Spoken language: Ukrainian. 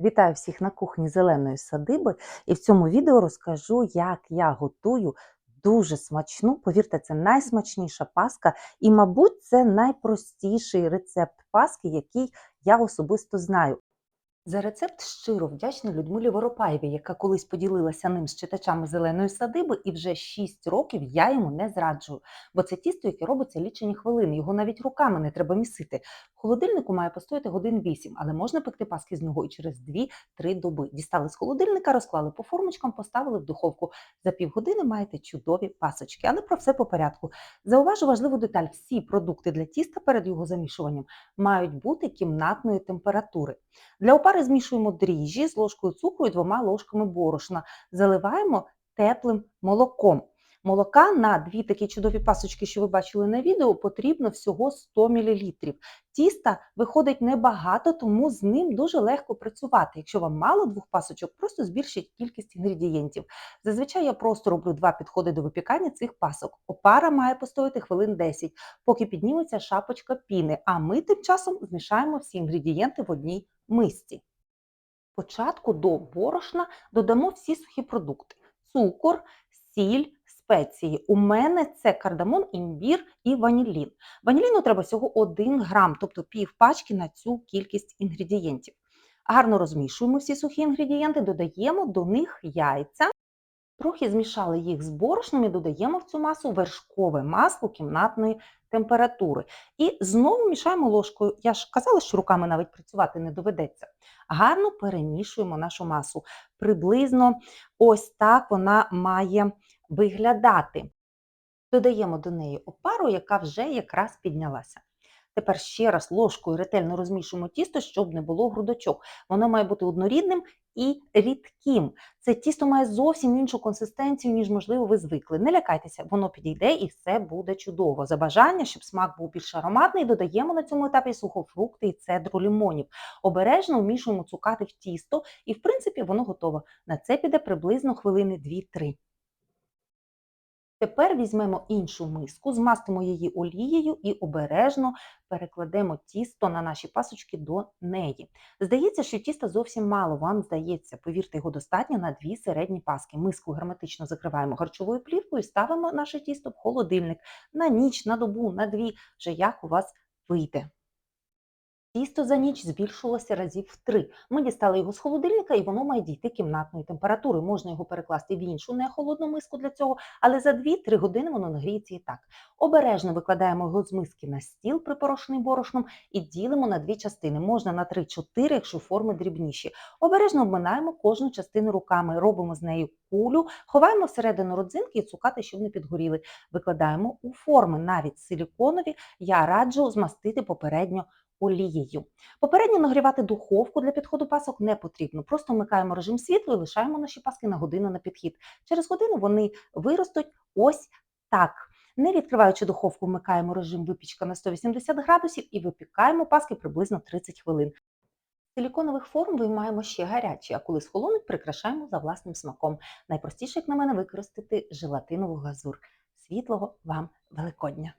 Вітаю всіх на кухні зеленої садиби, і в цьому відео розкажу, як я готую дуже смачну, повірте, це найсмачніша паска, і, мабуть, це найпростіший рецепт паски, який я особисто знаю. За рецепт щиро вдячна Людмилі Воропаєвій, яка колись поділилася ним з читачами зеленої садиби, і вже 6 років я йому не зраджую. Бо це тісто, яке робиться лічені хвилини, його навіть руками не треба місити. Холодильнику має постояти годин 8, але можна пекти паски з нього і через 2-3 доби. Дістали з холодильника, розклали по формочкам, поставили в духовку. За півгодини маєте чудові пасочки, але про все по порядку. Зауважу важливу деталь: всі продукти для тіста перед його замішуванням мають бути кімнатної температури. Для опари змішуємо дріжджі з ложкою цукру і двома ложками борошна. Заливаємо теплим молоком. Молока на дві такі чудові пасочки, що ви бачили на відео, потрібно всього 100 мл. Тіста виходить небагато, тому з ним дуже легко працювати. Якщо вам мало двох пасочок, просто збільшіть кількість інгредієнтів. Зазвичай я просто роблю два підходи до випікання цих пасок. Опара має постояти хвилин 10, поки підніметься шапочка піни, а ми тим часом змішаємо всі інгредієнти в одній мисці. Спочатку до борошна додамо всі сухі продукти: цукор, сіль, спеції. У мене це кардамон, імбір і ванілін. Ваніліну треба всього 1 грам, тобто пів пачки на цю кількість інгредієнтів. Гарно розмішуємо всі сухі інгредієнти, додаємо до них яйця. Трохи змішали їх з борошном і додаємо в цю масу вершкове масло кімнатної температури. І знову мішаємо ложкою. Я ж казала, що руками навіть працювати не доведеться. Гарно перемішуємо нашу масу. Приблизно ось так вона має виглядати. Додаємо до неї опару, яка вже якраз піднялася. Тепер ще раз ложкою ретельно розмішуємо тісто, щоб не було грудочок. Воно має бути однорідним і рідким. Це тісто має зовсім іншу консистенцію, ніж, можливо, ви звикли. Не лякайтеся, воно підійде і все буде чудово. За бажання, щоб смак був більш ароматний, додаємо на цьому етапі сухофрукти і цедру лимонів. Обережно вмішуємо цукати в тісто, і, в принципі, воно готово. На це піде приблизно хвилини 2-3. Тепер візьмемо іншу миску, змастимо її олією і обережно перекладемо тісто на наші пасочки до неї. Здається, що тіста зовсім мало, вам здається, повірте, його достатньо на дві середні паски. Миску герметично закриваємо харчовою плівкою і ставимо наше тісто в холодильник на ніч, на добу, на дві, вже як у вас вийде. Тісто за ніч збільшилося разів в три. Ми дістали його з холодильника, і воно має дійти кімнатної температури. Можна його перекласти в іншу нехолодну миску для цього, але за 2-3 години воно нагріється і так. Обережно викладаємо його з миски на стіл, припорошений борошном, і ділимо на дві частини. Можна на 3-4, якщо форми дрібніші. Обережно обминаємо кожну частину руками, робимо з нею кулю, ховаємо всередину родзинки і цукати, щоб не підгоріли. Викладаємо у форми, навіть силіконові. Я раджу змастити попередньо олією. Попередньо нагрівати духовку для підходу пасок не потрібно. Просто вмикаємо режим світла і лишаємо наші паски на годину на підхід. Через годину вони виростуть ось так. Не відкриваючи духовку, вмикаємо режим випічка на 180 градусів і випікаємо паски приблизно 30 хвилин. Силіконових форм виймаємо ще гарячі, а коли схолонуть, прикрашаємо за власним смаком. Найпростіше, як на мене, використати желатинову глазур. Світлого вам Великодня!